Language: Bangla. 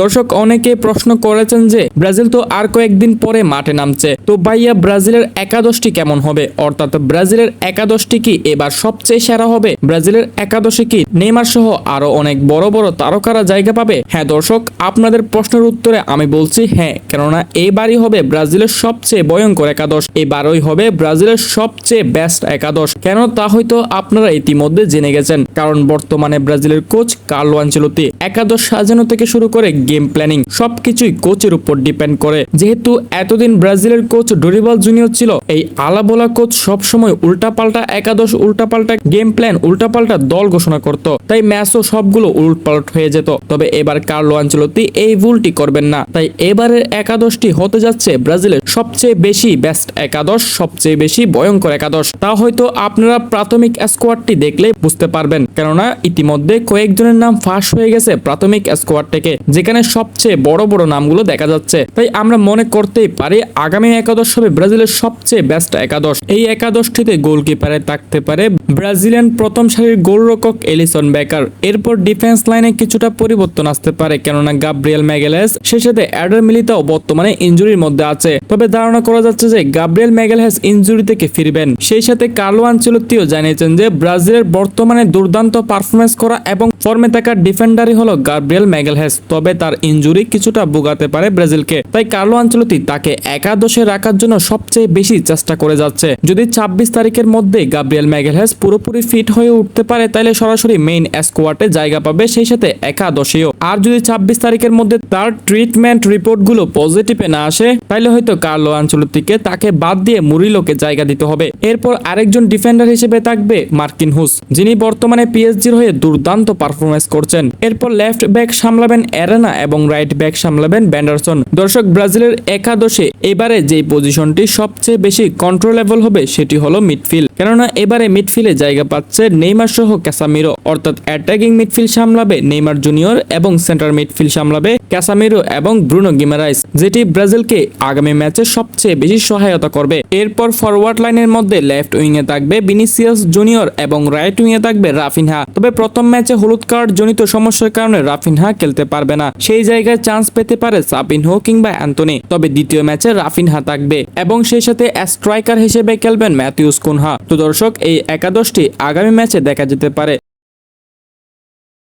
দর্শক অনেকে প্রশ্ন করেছেন যে ব্রাজিল তো আর কয়েকদিন পরে মাঠে নামছে। তো ভাইয়া, ব্রাজিলের একাদশটি কেমন হবে? অর্থাৎ ব্রাজিলের একাদশটি কি এবার সবচেয়ে সেরা হবে? ব্রাজিলের একাদশে কি নেইমার সহ আরও অনেক বড় বড় তারকারা জায়গা পাবে? হ্যাঁ দর্শক, আপনাদের প্রশ্নের উত্তরে আমি বলছি হ্যাঁ কেননা এবারই হবে ব্রাজিলের সবচেয়ে ভয়ঙ্কর একাদশ। এবারই হবে ব্রাজিলের সবচেয়ে বেস্ট একাদশ। কেন তা হয়তো আপনারা ইতিমধ্যে জেনে গেছেন, কারণ বর্তমানে ব্রাজিলের কোচ কার্লো আঞ্চলতি একাদশ সাজানো থেকে শুরু করে গেম প্ল্যানিং সবকিছুই কোচের উপর ডিপেন্ড করে। যেহেতু এতদিন ব্রাজিলের কোচ ডোরিবাল জুনিয়র ছিল, এই আলাবোলা কোচ সবসময় উল্টাপাল্টা একাদশ, উল্টাপাল্টা গেম প্ল্যান, উল্টাপাল্টা দল ঘোষণা করত। তাই ম্যাচও সবগুলো উল্টপাল্ট হয়ে যেত। তবে এবার কার্লো আঞ্চলতি এই ভুলটি করবেন না। তাই এবারের একাদশটি হতে যাচ্ছে ব্রাজিলের সবচেয়ে বেশি বেস্ট একাদশ, সবচেয়ে বেশি ভয়ঙ্কর একাদশ। তা হয়তো আপনারা প্রাথমিক স্কোয়াডটি দেখলে বুঝতে পারবেন। কেননা ইতিমধ্যে কয়েকজনের নাম ফাঁস হয়ে গেছে প্রাথমিক স্কোয়াড থেকে। যেখানে সবচেয়ে বড় বড় নামগুলো দেখা যাচ্ছে। তাই আমরা মনে করতেই পারি আগামী একাদশ হবে ব্রাজিলের সবচেয়ে ব্যস্ত একাদশ। এই একাদশটিতে গোলকিপারে থাকতে পারে ব্রাজিলিয়ান প্রথম সারির গোলরক্ষক এলিসন বেকার। এরপর ডিফেন্স লাইনে কিছুটা পরিবর্তন আসতে পারে, কেননা গাব্রিয়েল ম্যাগেলেস সে সাথে অ্যাডার মিলিতাও বর্তমানে ইনজুরির মধ্যে আছে। তবে ধারণা করা যাচ্ছে যে গাব্রিয়েল ম্যাগেলহেস ইঞ্জুরি থেকে ফিরবেন। সেই সাথে কার্লো আঞ্চলত্তিও জানিয়েছেন যে ব্রাজিলের বর্তমানে দুর্দান্ত পারফরমেন্স করা এবং ফর্মে থাকা ডিফেন্ডারই হলো গাব্রিয়েল ম্যাগেলহেস তবে তার ইনজুরি কিছুটা ভোগাতে পারে ব্রাজিলকে। তাই কার্লো আঞ্চলতি তাকে একাদশে রাখার জন্য সবচেয়ে বেশি চেষ্টা করে যাচ্ছে। যদি ছাব্বিশ তারিখের মধ্যে গাব্রিয়েল ম্যাগেলহেস পুরোপুরি ফিট হয়ে উঠতে পারে তাহলে সরাসরি মেইন স্কোয়াডে জায়গা পাবে, সেই সাথে একাদশেও। আর যদি ছাব্বিশ তারিখের মধ্যে তার ট্রিটমেন্ট রিপোর্টগুলো পজিটিভে না আসে তাহলে হয়তো কার্লো আঞ্চলতিকে তাকে বাদ দিয়ে মুরিলোকে জায়গা দিতে হবে। এরপর আরেকজন ডিফেন্ডার হিসেবে থাকবে মার্কিন হুস, যিনি বর্তমানে পিএসজির হয়ে দুর্দান্ত পারফরমেন্স করছেন। এরপর লেফট ব্যাক সামলাবেন এরেনা এবং রাইট ব্যাক সামলাবেন ব্যান্ডারসন। দর্শক, ব্রাজিলের একাদশে এবারে যে পজিশনটি সবচেয়ে বেশি কন্ট্রোলেবল হবে, সেটি হলো মিডফিল্ড কেননা এবারে মিডফিল্ডে জায়গা পাচ্ছে নেইমার সহ ক্যাসামিরো। অর্থাৎ অ্যাটাকিং মিডফিল্ড সামলাবে নেইমার জুনিয়র এবং সেন্টার মিডফিল্ড সামলাবে ক্যাসামিরো এবং ব্রুনো গিমারাইস, যেটি ব্রাজিলকে আগামী ম্যাচে সবচেয়ে বেশি সহায়তা করবে। এরপর ফরওয়ার্ড লাইনের মধ্যে লেফট উইংয়ে থাকবে বিনিসিয়াস জুনিয়র এবং রাইট উইংয়ে থাকবে রাফিনহা। তবে প্রথম ম্যাচে হলুদ কার্ড জনিত সমস্যার কারণে রাফিনহা খেলতে পারবে না। সেই জায়গায় চান্স পেতে পারে সাবিনহো কিংবা অ্যান্টনি তবে দ্বিতীয় ম্যাচে রাফিনহা থাকবে এবং সেই সাথে স্ট্রাইকার হিসেবে খেলবেন ম্যাথিউস কুনহা। তো দর্শক, এই একাদশটি আগামী ম্যাচে দেখা যেতে পারে।